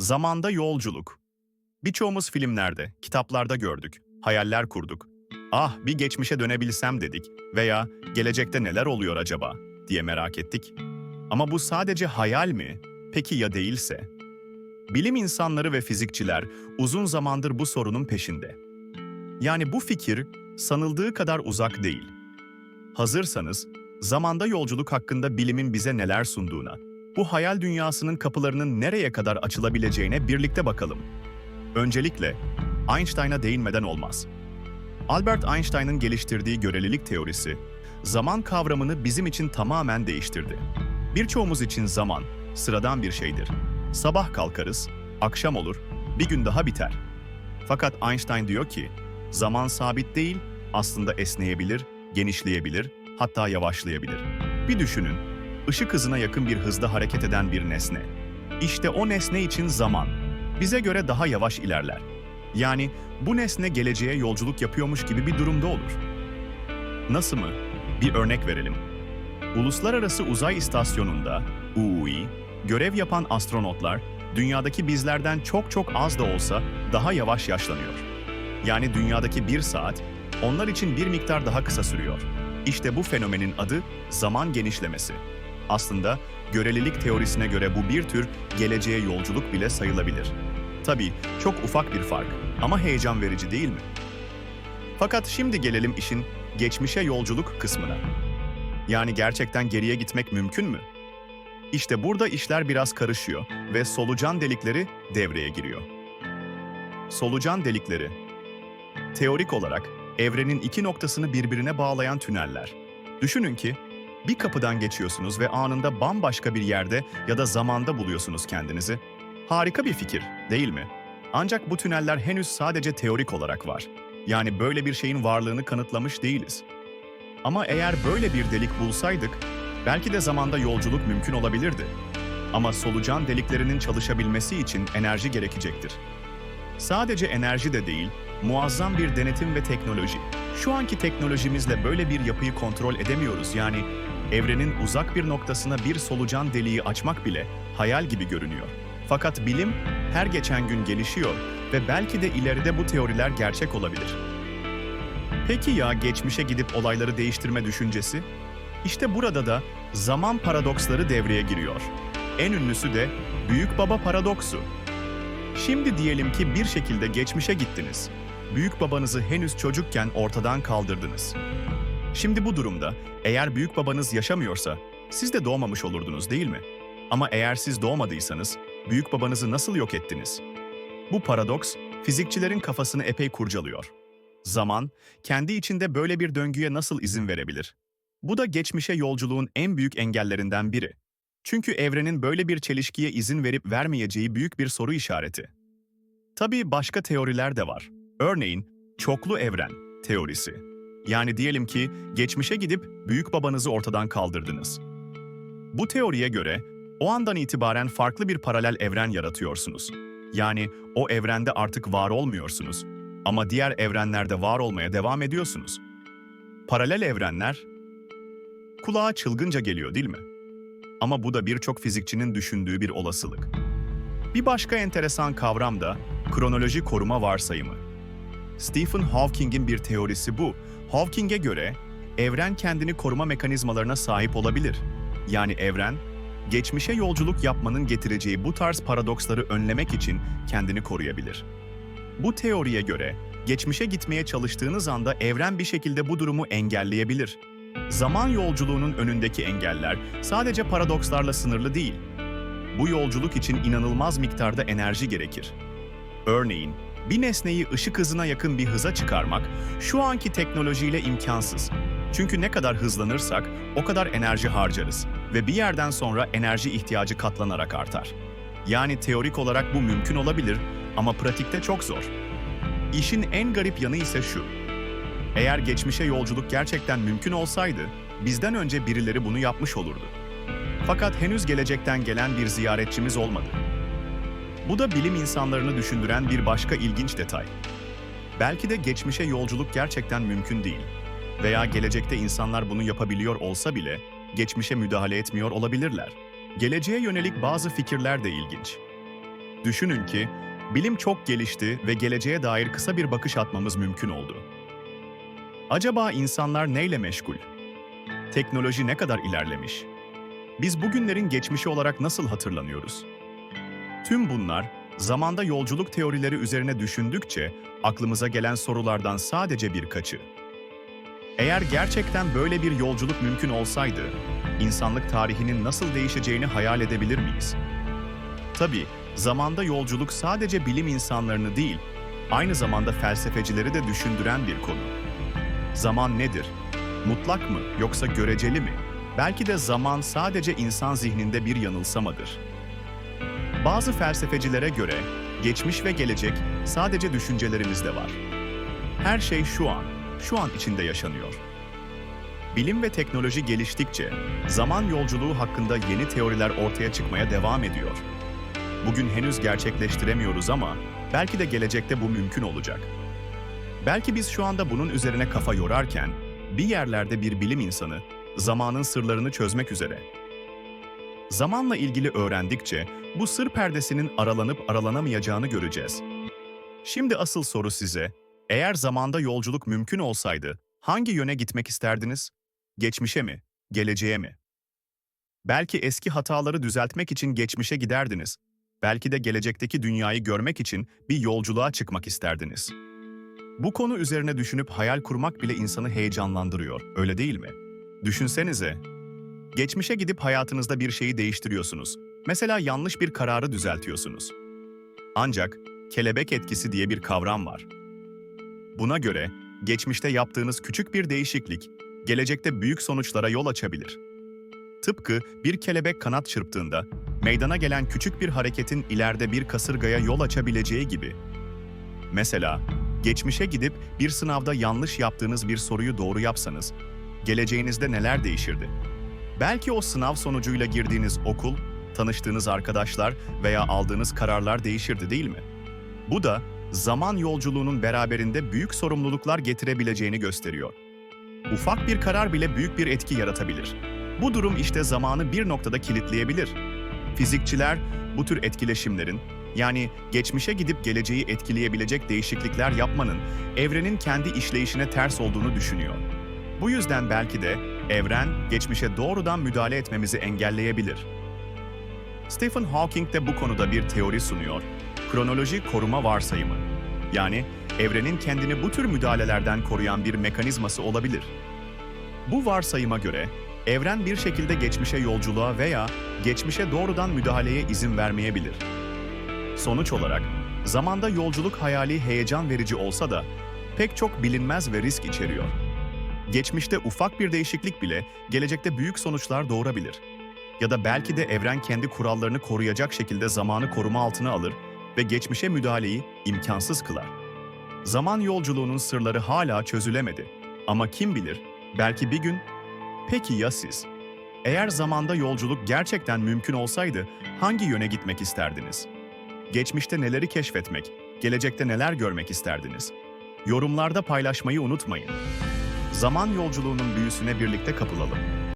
Zamanda yolculuk. Birçoğumuz filmlerde, kitaplarda gördük, hayaller kurduk. Ah bir geçmişe dönebilsem dedik veya gelecekte neler oluyor acaba diye merak ettik. Ama bu sadece hayal mi? Peki ya değilse? Bilim insanları ve fizikçiler uzun zamandır bu sorunun peşinde. Yani bu fikir sanıldığı kadar uzak değil. Hazırsanız, zamanda yolculuk hakkında bilimin bize neler sunduğuna, bu hayal dünyasının kapılarının nereye kadar açılabileceğine birlikte bakalım. Öncelikle, Einstein'a değinmeden olmaz. Albert Einstein'ın geliştirdiği görelilik teorisi, zaman kavramını bizim için tamamen değiştirdi. Birçoğumuz için zaman, sıradan bir şeydir. Sabah kalkarız, akşam olur, bir gün daha biter. Fakat Einstein diyor ki, zaman sabit değil, aslında esneyebilir, genişleyebilir, hatta yavaşlayabilir. Bir düşünün, ışık hızına yakın bir hızda hareket eden bir nesne. İşte o nesne için zaman, bize göre daha yavaş ilerler. Yani bu nesne geleceğe yolculuk yapıyormuş gibi bir durumda olur. Nasıl mı? Bir örnek verelim. Uluslararası Uzay İstasyonu'nda, UI, görev yapan astronotlar, dünyadaki bizlerden çok çok az da olsa daha yavaş yaşlanıyor. Yani dünyadaki bir saat, onlar için bir miktar daha kısa sürüyor. İşte bu fenomenin adı zaman genişlemesi. Aslında görelilik teorisine göre bu bir tür geleceğe yolculuk bile sayılabilir. Tabii çok ufak bir fark ama heyecan verici değil mi? Fakat şimdi gelelim işin geçmişe yolculuk kısmına. Yani gerçekten geriye gitmek mümkün mü? İşte burada işler biraz karışıyor ve solucan delikleri devreye giriyor. Solucan delikleri Teorik olarak evrenin iki noktasını birbirine bağlayan tüneller. Düşünün ki bir kapıdan geçiyorsunuz ve anında bambaşka bir yerde ya da zamanda buluyorsunuz kendinizi. Harika bir fikir, değil mi? Ancak bu tüneller henüz sadece teorik olarak var. Yani böyle bir şeyin varlığını kanıtlamış değiliz. Ama eğer böyle bir delik bulsaydık, belki de zamanda yolculuk mümkün olabilirdi. Ama solucan deliklerinin çalışabilmesi için enerji gerekecektir. Sadece enerji de değil, muazzam bir denetim ve teknoloji. Şu anki teknolojimizle böyle bir yapıyı kontrol edemiyoruz yani evrenin uzak bir noktasına bir solucan deliği açmak bile hayal gibi görünüyor. Fakat bilim her geçen gün gelişiyor ve belki de ileride bu teoriler gerçek olabilir. Peki ya geçmişe gidip olayları değiştirme düşüncesi? İşte burada da zaman paradoksları devreye giriyor. En ünlüsü de Büyük Baba paradoksu. Şimdi diyelim ki bir şekilde geçmişe gittiniz. Büyük babanızı henüz çocukken ortadan kaldırdınız. Şimdi bu durumda eğer büyük babanız yaşamıyorsa siz de doğmamış olurdunuz değil mi? Ama eğer siz doğmadıysanız büyük babanızı nasıl yok ettiniz? Bu paradoks fizikçilerin kafasını epey kurcalıyor. Zaman kendi içinde böyle bir döngüye nasıl izin verebilir? Bu da geçmişe yolculuğun en büyük engellerinden biri. Çünkü evrenin böyle bir çelişkiye izin verip vermeyeceği büyük bir soru işareti. Tabii başka teoriler de var. Örneğin çoklu evren teorisi. Yani diyelim ki geçmişe gidip büyük babanızı ortadan kaldırdınız. Bu teoriye göre o andan itibaren farklı bir paralel evren yaratıyorsunuz. Yani o evrende artık var olmuyorsunuz ama diğer evrenlerde var olmaya devam ediyorsunuz. Paralel evrenler kulağa çılgınca geliyor değil mi? Ama bu da birçok fizikçinin düşündüğü bir olasılık. Bir başka enteresan kavram da kronoloji koruma varsayımı. Stephen Hawking'in bir teorisi bu. Hawking'e göre evren kendini koruma mekanizmalarına sahip olabilir. Yani evren, geçmişe yolculuk yapmanın getireceği bu tarz paradoksları önlemek için kendini koruyabilir. Bu teoriye göre geçmişe gitmeye çalıştığınız anda evren bir şekilde bu durumu engelleyebilir. Zaman yolculuğunun önündeki engeller sadece paradokslarla sınırlı değil. Bu yolculuk için inanılmaz miktarda enerji gerekir. Örneğin, bir nesneyi ışık hızına yakın bir hıza çıkarmak şu anki teknolojiyle imkansız. Çünkü ne kadar hızlanırsak o kadar enerji harcarız ve bir yerden sonra enerji ihtiyacı katlanarak artar. Yani teorik olarak bu mümkün olabilir ama pratikte çok zor. İşin en garip yanı ise şu. Eğer geçmişe yolculuk gerçekten mümkün olsaydı, bizden önce birileri bunu yapmış olurdu. Fakat henüz gelecekten gelen bir ziyaretçimiz olmadı. Bu da bilim insanlarını düşündüren bir başka ilginç detay. Belki de geçmişe yolculuk gerçekten mümkün değil. Veya gelecekte insanlar bunu yapabiliyor olsa bile geçmişe müdahale etmiyor olabilirler. Geleceğe yönelik bazı fikirler de ilginç. Düşünün ki bilim çok gelişti ve geleceğe dair kısa bir bakış atmamız mümkün oldu. Acaba insanlar neyle meşgul? Teknoloji ne kadar ilerlemiş? Biz bugünlerin geçmişi olarak nasıl hatırlanıyoruz? Tüm bunlar zamanda yolculuk teorileri üzerine düşündükçe aklımıza gelen sorulardan sadece birkaçı. Eğer gerçekten böyle bir yolculuk mümkün olsaydı, insanlık tarihinin nasıl değişeceğini hayal edebilir miyiz? Tabii, zamanda yolculuk sadece bilim insanlarını değil, aynı zamanda felsefecileri de düşündüren bir konu. Zaman nedir? Mutlak mı yoksa göreceli mi? Belki de zaman sadece insan zihninde bir yanılsamadır. Bazı felsefecilere göre geçmiş ve gelecek sadece düşüncelerimizde var. Her şey şu an, şu an içinde yaşanıyor. Bilim ve teknoloji geliştikçe zaman yolculuğu hakkında yeni teoriler ortaya çıkmaya devam ediyor. Bugün henüz gerçekleştiremiyoruz ama belki de gelecekte bu mümkün olacak. Belki biz şu anda bunun üzerine kafa yorarken bir yerlerde bir bilim insanı zamanın sırlarını çözmek üzere. Zamanla ilgili öğrendikçe bu sır perdesinin aralanıp aralanamayacağını göreceğiz. Şimdi asıl soru size, eğer zamanda yolculuk mümkün olsaydı hangi yöne gitmek isterdiniz? Geçmişe mi, geleceğe mi? Belki eski hataları düzeltmek için geçmişe giderdiniz. Belki de gelecekteki dünyayı görmek için bir yolculuğa çıkmak isterdiniz. Bu konu üzerine düşünüp hayal kurmak bile insanı heyecanlandırıyor, öyle değil mi? Düşünsenize, geçmişe gidip hayatınızda bir şeyi değiştiriyorsunuz. Mesela yanlış bir kararı düzeltiyorsunuz. Ancak kelebek etkisi diye bir kavram var. Buna göre geçmişte yaptığınız küçük bir değişiklik gelecekte büyük sonuçlara yol açabilir. Tıpkı bir kelebek kanat çırptığında meydana gelen küçük bir hareketin ileride bir kasırgaya yol açabileceği gibi. Mesela geçmişe gidip bir sınavda yanlış yaptığınız bir soruyu doğru yapsanız geleceğinizde neler değişirdi? Belki o sınav sonucuyla girdiğiniz okul, tanıştığınız arkadaşlar veya aldığınız kararlar değişirdi değil mi? Bu da zaman yolculuğunun beraberinde büyük sorumluluklar getirebileceğini gösteriyor. Ufak bir karar bile büyük bir etki yaratabilir. Bu durum işte zamanı bir noktada kilitleyebilir. Fizikçiler bu tür etkileşimlerin, yani geçmişe gidip geleceği etkileyebilecek değişiklikler yapmanın evrenin kendi işleyişine ters olduğunu düşünüyor. Bu yüzden belki de evren geçmişe doğrudan müdahale etmemizi engelleyebilir. Stephen Hawking de bu konuda bir teori sunuyor. Kronoloji koruma varsayımı. Yani evrenin kendini bu tür müdahalelerden koruyan bir mekanizması olabilir. Bu varsayıma göre evren bir şekilde geçmişe yolculuğa veya geçmişe doğrudan müdahaleye izin vermeyebilir. Sonuç olarak zamanda yolculuk hayali heyecan verici olsa da pek çok bilinmez ve risk içeriyor. Geçmişte ufak bir değişiklik bile gelecekte büyük sonuçlar doğurabilir. Ya da belki de evren kendi kurallarını koruyacak şekilde zamanı koruma altına alır ve geçmişe müdahaleyi imkansız kılar. Zaman yolculuğunun sırları hala çözülemedi. Ama kim bilir, belki bir gün... Peki ya siz? Eğer zamanda yolculuk gerçekten mümkün olsaydı hangi yöne gitmek isterdiniz? Geçmişte neleri keşfetmek, gelecekte neler görmek isterdiniz? Yorumlarda paylaşmayı unutmayın. Zaman yolculuğunun büyüsüne birlikte kapılalım.